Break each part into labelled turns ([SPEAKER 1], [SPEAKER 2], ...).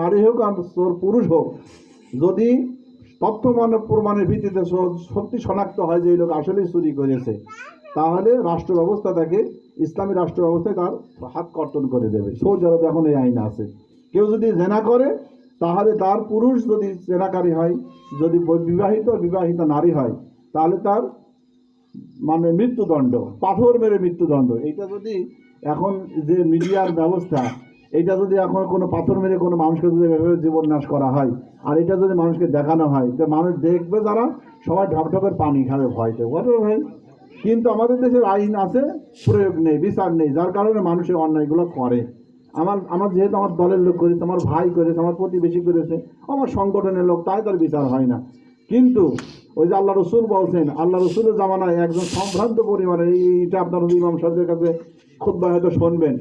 [SPEAKER 1] নারী হোক আর চোর পুরুষ হোক, যদি তথ্য মানে প্রমাণের ভিত্তিতে সত্যি শনাক্ত হয় যে এই লোক আসলেই চুরি করেছে, তাহলে রাষ্ট্র ব্যবস্থা তাকে, ইসলামী রাষ্ট্র ব্যবস্থায় তার হাত কর্তন করে দেবে। সৌদি আরবে এখন এই আইন আছে। কেউ যদি জেনা করে, তাহলে তার পুরুষ যদি জেনাকারী হয়, যদি বিবাহিত বিবাহিত নারী হয়, তাহলে তার মানে মৃত্যুদণ্ড, পাথর মেরে মৃত্যুদণ্ড। এটা যদি এখন যে মিডিয়ার ব্যবস্থা এটা যদি এখন কোনো পাথর মেরে কোনো মানুষকে যদি এভাবে জীবন নাশ করা হয়, আর এটা যদি মানুষকে দেখানো হয়, তো মানুষ দেখবে যারা সবাই ঢকঢকের পানি খাবে ভয়তে। বলো ভাই। কিন্তু আমাদের দেশের আইন আছে, প্রয়োগ নেই, বিচার নেই, যার কারণে মানুষের অন্যায়গুলো করে। আমার আমার যেহেতু আমার দলের লোক করেছে, আমার ভাই করেছে, আমার প্রতিবেশী করেছে, আমার সংগঠনের লোক, তাই তার বিচার হয় না। কিন্তু ওই যে আল্লাহ রসুল বলছেন, আল্লাহ রসুলের জামানায় একজন সম্ভ্রান্ত এই- এইটা আপনার ইমাম সাহেবের কাছে খুব হয়তো শুনবেন।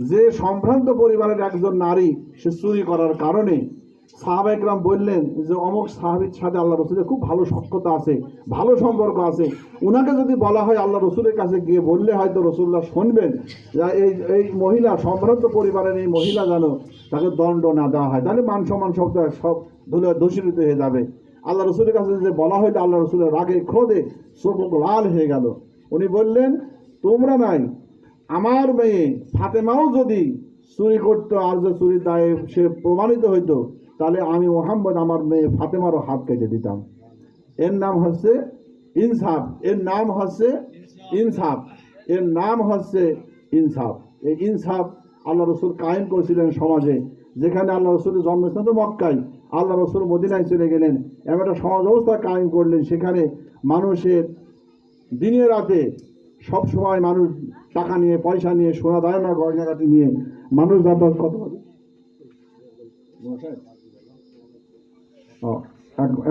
[SPEAKER 1] যে সম্ভ্রান্ত পরিবারের একজন নারী সে চুরি করার কারণে সাহাবা একরাম বললেন যে, অমুক সাহাবির সাথে আল্লাহ রসুলের খুব ভালো সক্ষতা আছে, ভালো সম্পর্ক আছে। ওনাকে যদি বলা হয় আল্লাহ রসুলের কাছে গিয়ে বললে হয়তো রসুল্লাহ শুনবেন যে, এই এই মহিলা, সম্ভ্রান্ত পরিবারের এই মহিলা যেন তাকে দণ্ড না দেওয়া হয়, তাহলে মান সম্মান সব সব ধুলে দূষিত হয়ে যাবে। আল্লাহ রসুলের কাছে যে বলা হয়তো আল্লাহ রসুলের রাগে ক্রোধে চোখ লাল হয়ে গেল, উনি বললেন, তোমরা নাই আমার মেয়ে ফাতেমাও যদি চুরি করতো, আর যে চুরি দায়ে সে প্রমাণিত হইতো, তাহলে আমি মোহাম্মদ আমার মেয়ে ফাতেমারও হাত কেটে দিতাম। এর নাম হচ্ছে ইনসাফ। এর নাম হচ্ছে ইনসাফ। এর নাম হচ্ছে ইনসাফ। এই ইনসাফ আল্লাহ রসুল কায়েম করেছিলেন সমাজে, যেখানে আল্লাহ রসুলের জন্মস্থান তো মক্কায়। আল্লাহ রসুল মদিনায় চলে গেলেন, এমন একটা সমাজ অবস্থা কায়েম করলেন, সেখানে মানুষের দিনে রাতে সব সময় মানুষ টাকা নিয়ে, পয়সা নিয়ে, সোনা দেয় না গয়নাগাটি নিয়ে মানুষ যাতায়াত কত হবে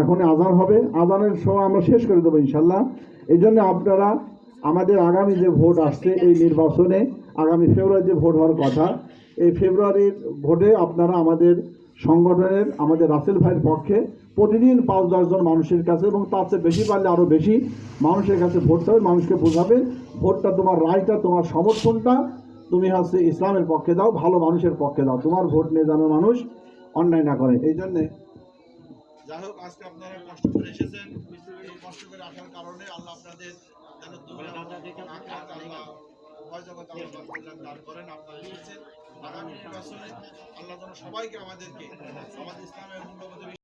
[SPEAKER 1] এখন আজান হবে। আজানের সময় আমরা শেষ করে দেবো ইনশাল্লাহ এই জন্য আপনারা আমাদের আগামী যে ভোট আসছে এই নির্বাচনে, আগামী ফেব্রুয়ারি যে ভোট হওয়ার কথা, এই ফেব্রুয়ারির ভোটে আপনারা আমাদের সংগঠনের আমাদের রাসেল ভাইয়ের পক্ষে প্রতিদিন পাঁচ দশজন মানুষের কাছে এবং তার চেয়ে বেশি পারলে আরও বেশি মানুষের কাছে ভোট দেবে মানুষকে বোঝাবে, ভোটটা তোমার রায়টা, তোমার সমর্থনটা তুমি হচ্ছে ইসলামের পক্ষে দাও, ভালো মানুষের পক্ষে দাও। তোমার ভোট নিয়ে যেন মানুষ অন্যায় না করে। এই জন্যে
[SPEAKER 2] যাই হোক, আজকে আপনারা কষ্ট করে এসেছেন। কষ্ট করে আসার কারণে আল্লাহ আপনাদের যেন আল্লাহ করেন, আপনারা আল্লাহ সবাইকে আমাদেরকে আমাদের ইসলামের মূল্যবোধে